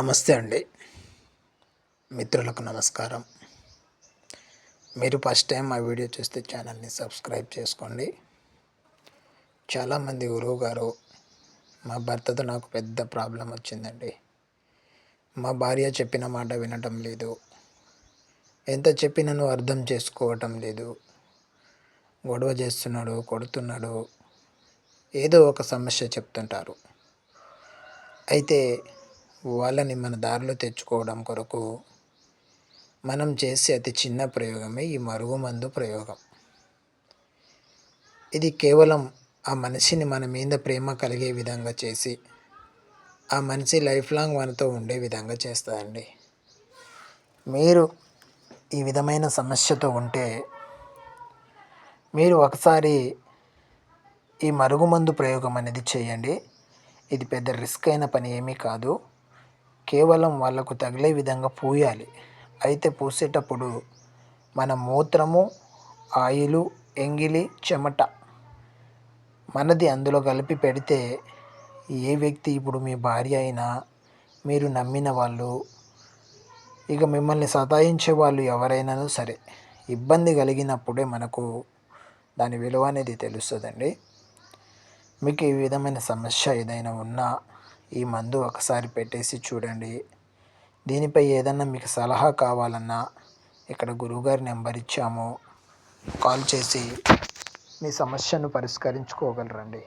నమస్తే అండి. మిత్రులకు నమస్కారం. మీరు ఫస్ట్ టైం మా వీడియో చూస్తే ఛానల్ని సబ్స్క్రైబ్ చేసుకోండి. చాలామంది గురువు గారు మా భర్తతో నాకు పెద్ద ప్రాబ్లం వచ్చిందండి. మా భార్య చెప్పిన మాట వినటం లేదు. ఎంత చెప్పినను అర్థం చేసుకోవటం లేదు. గొడవ చేస్తున్నాడు కొడుతున్నాడు ఏదో ఒక సమస్య చెప్తుంటారు. అయితే వాళ్ళని మన దారిలో తెచ్చుకోవడం కొరకు మనం చేసే అతి చిన్న ప్రయోగమే ఈ మరుగుమందు ప్రయోగం. ఇది కేవలం ఆ మనిషిని మన మీద ప్రేమ కలిగే విధంగా చేసి ఆ మనిషి లైఫ్ లాంగ్ మనతో ఉండే విధంగా చేస్తుందండి మీరు ఈ విధమైన సమస్యతో ఉంటే మీరు ఒకసారి ఈ మరుగుమందు ప్రయోగం అనేది చేయండి. ఇది పెద్ద రిస్క్ అయిన పని ఏమీ కాదు. కేవలం వాళ్ళకు తగిలే విధంగా పూయాలి. అయితే పూసేటప్పుడు మన మూత్రము ఆయిలు ఎంగిలి చెమట మనది అందులో కలిపి పెడితే ఏ వ్యక్తి ఇప్పుడు మీ భార్య అయినా మీరు నమ్మిన వాళ్ళు ఇక మిమ్మల్ని సతాయించే వాళ్ళు ఎవరైనా సరే ఇబ్బంది కలిగినప్పుడే మనకు దాని విలువ అనేది తెలుస్తుందండి. మీకు ఈ విధమైన సమస్య ఏదైనా ఉన్నా ఈ మందు ఒకసారి పెట్టేసి చూడండి. దీనిపై ఏదన్నా మీకు సలహా కావాలన్నా ఇక్కడ గురువుగారి నెంబర్ ఇచ్చాము. కాల్ చేసి మీ సమస్యను పరిష్కరించుకోగలరండి.